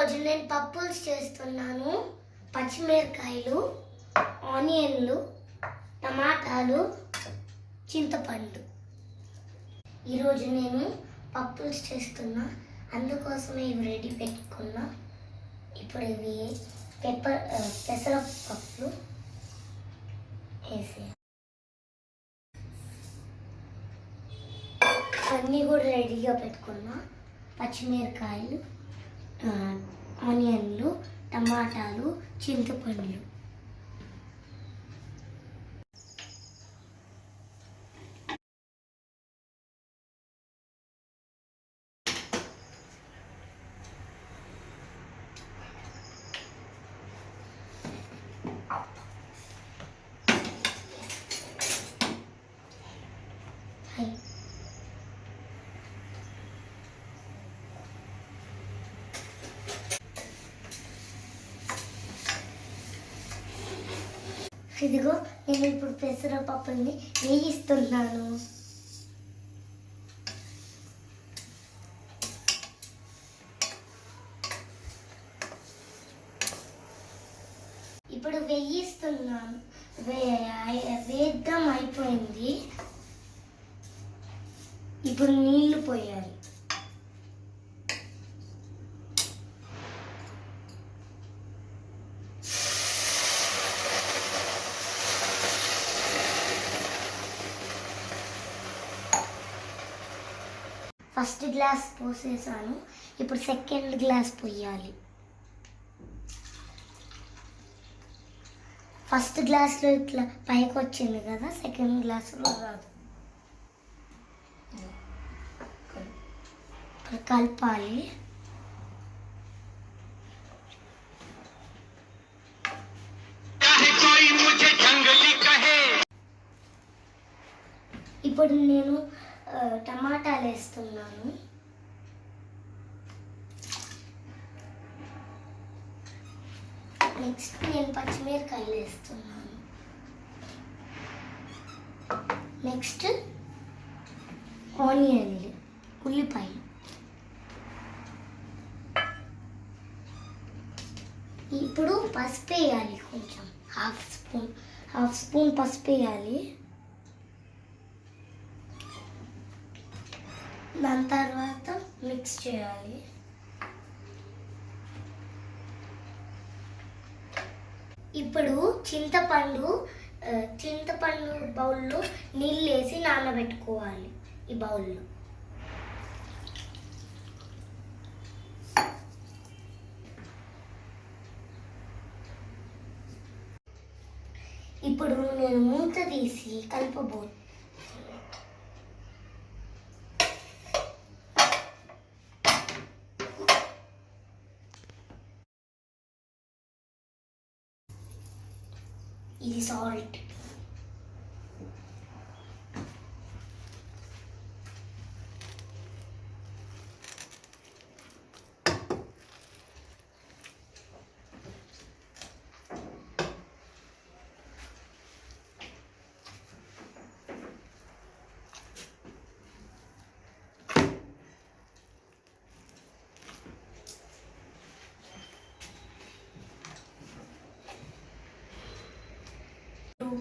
ఈరోజు నేను పప్పులు చేస్తున్నాను పచ్చిమిరకాయలు ఆనియన్లు టమాటాలు చింతపండు. ఈరోజు నేను పప్పులు చేస్తున్నా అందుకోసమే ఇవి రెడీ పెట్టుకున్నా. ఇప్పుడు ఇవి పెప్పర్ పెసర పప్పులు వేసి అన్నీ కూడా రెడీగా పెట్టుకున్నా పచ్చిమిరకాయలు ఆనియన్లు టమాటాలు చింతపండ్లు ఇదిగో నేను ఇప్పుడు పెసరపప్పుని వేయిస్తున్నాను. ఇప్పుడు వేయిస్తున్నాను. వేద్దాం అయిపోయింది. ఇప్పుడు నీళ్ళు పోయాలి. ఫస్ట్ గ్లాస్ పోసేసాను. ఇప్పుడు సెకండ్ గ్లాస్ పోయాలి. ఫస్ట్ గ్లాస్లో ఇట్లా పైకి వచ్చింది కదా సెకండ్ గ్లాస్లో రాదు. కలపాలి. ఇప్పుడు నేను టమాటాలు వేస్తున్నాను. నెక్స్ట్ నేను పచ్చిమిరకాయలు వేస్తున్నాను. నెక్స్ట్ ఆనియన్లు ఉల్లిపాయలు ఇప్పుడు పసుపు వేయాలి కొంచెం. హాఫ్ స్పూన్ హాఫ్ స్పూన్ పసుపు వేయాలి. దాని తర్వాత మిక్స్ చేయాలి. ఇప్పుడు చింతపండు చింతపండు బౌల్లో నీళ్ళు వేసి నానబెట్టుకోవాలి ఈ బౌల్లో. ఇప్పుడు నేను మూత తీసి కలపబో ఇది సాల్ట్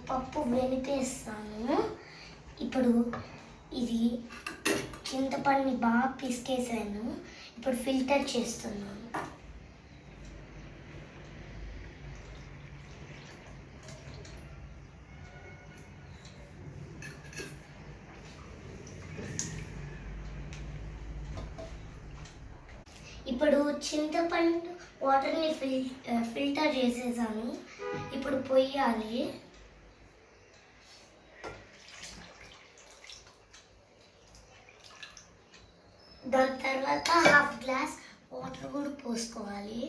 పప్పు వెనిపేస్తాను ఇప్పుడు ఇది చింతపండుని బాగా పిసికేసాను. ఇప్పుడు ఫిల్టర్ చేస్తున్నాను. ఇప్పుడు చింతపండు వాటర్ని ఫిల్ ఫిల్టర్ చేసేసాను. ఇప్పుడు పొయ్యాలి. దాని తర్వాత హాఫ్ గ్లాస్ వాటర్ కూడా పోసుకోవాలి.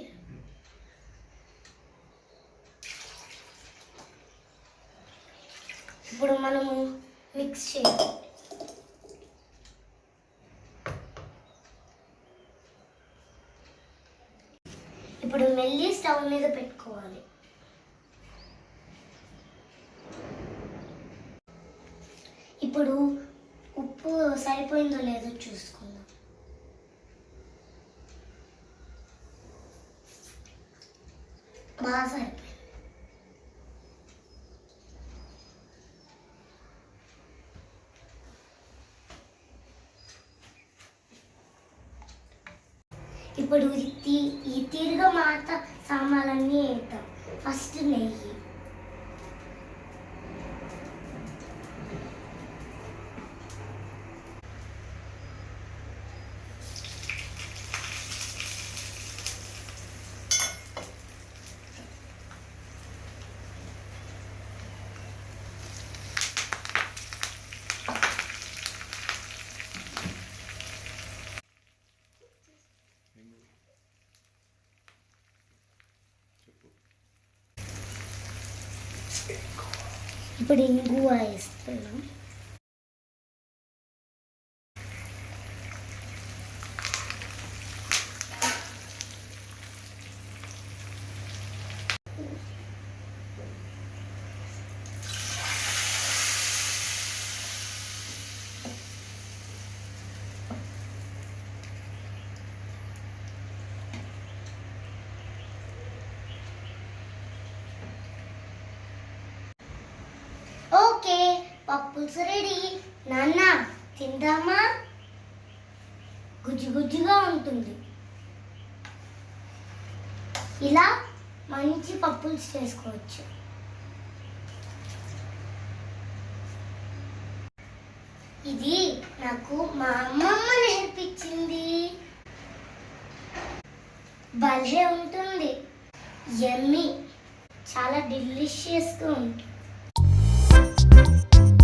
ఇప్పుడు మనము మిక్స్ చేయాలి. ఇప్పుడు మెల్లి స్టవ్ మీద పెట్టుకోవాలి. ఇప్పుడు ఉప్పు సరిపోయిందో లేదో చూసుకుందాం. బాగా సరిపోయింది. ఇప్పుడు ఈ తీరుగా మాత సామాన్లన్నీ వేద్దాం. ఫస్ట్ నెయ్యి. brinco extra, não? పప్పుల్స్ రెడీ. నాన్న తిందామా? గుజ్జు గుజ్జుగా ఉంటుంది. ఇలా మంచి పప్పులు చేసుకోవచ్చు. ఇది నాకు మా అమ్మమ్మ నేర్పించింది. భలే ఉంటుంది. ఎమ్మి. చాలా డెలిషియస్గా ఉంటుంది.